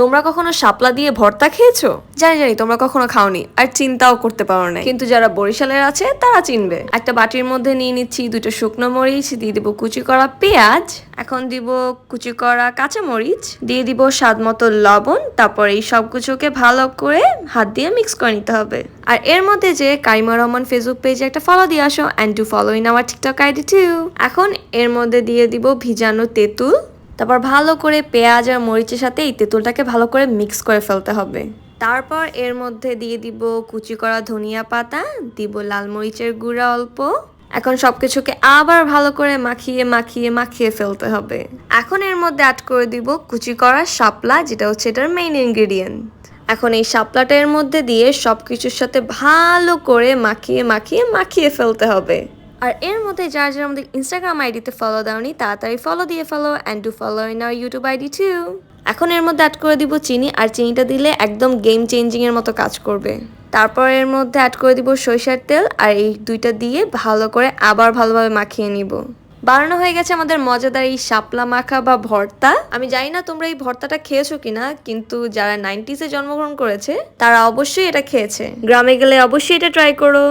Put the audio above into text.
তোমরা কখনো শাপলা দিয়ে ভর্তা খেয়েছো? জানি জানি তোমরা কখনো খাওনি আর চিন্তাও করতে পারো না কিন্তু যারা বরিশালের আছে তারা চিনবে। একটা বাটির মধ্যে নিয়ে নিচ্ছি দুটো শুকনো মরিচ দিয়ে দিব কুচি করা পেঁয়াজ এখন দিব কুচি করা কাঁচা মরিচ দিয়ে দিব স্বাদ মতো লবণ তারপর এই সব কিছুকে ভালো করে হাত দিয়ে মিক্স করে নিতে হবে। আর এর মধ্যে যে কাইমা রহমান ফেসবুক পেজে একটা ফলো দিয়ে আসো and to follow in our TikTok ID too এখন এর মধ্যে দিয়ে দিব ভিজানো তেঁতুল তারপর ভালো করে পেঁয়াজ আর মরিচের সাথে এই তেঁতুলটাকে ভালো করে মিক্স করে ফেলতে হবে। তারপর এর মধ্যে দিয়ে দিব কুচি করা ধনিয়া পাতা, দিব লাল মরিচের গুঁড়া অল্প। এখন সবকিছুকে আবার ভালো করে মাখিয়ে মাখিয়ে মাখিয়ে ফেলতে হবে। এখন এর মধ্যে অ্যাড করে দিব কুচি করা শাপলা, যেটা হচ্ছে এটার মেইন ইনগ্রেডিয়েন্ট এখন এই শাপলাটা এর মধ্যে দিয়ে সব কিছুর সাথে ভালো করে মাখিয়ে মাখিয়ে মাখিয়ে ফেলতে হবে। আর এর মধ্যে যারা যারা আমাদের ইনস্টাগ্রাম আইডিতে ফলো দাওনি তাড়াতাড়ি ফলো দিয়ে follow and to follow in our YouTube ID too এখন এর মধ্যে অ্যাড করে দিব চিনি, আর চিনিটা দিলে একদম গেম চেঞ্জিং এর মতো কাজ করবে। তারপর এর মধ্যে অ্যাড করে দিব সরিষার তেল, আর এই দুইটা দিয়ে ভালো করে আবার ভালোভাবে মাখিয়ে নিব। বানানো হয়ে গেছে আমাদের মজাদার এই শাপলা মাখা বা ভর্তা। আমি জানি না তোমরা এই ভর্তাটা খেয়েছো কিনা, কিন্তু যারা নাইনটিসে জন্মগ্রহণ করেছে, তারা অবশ্যই এটা খেয়েছে। গ্রামে গেলে অবশ্যই এটা ট্রাই করো।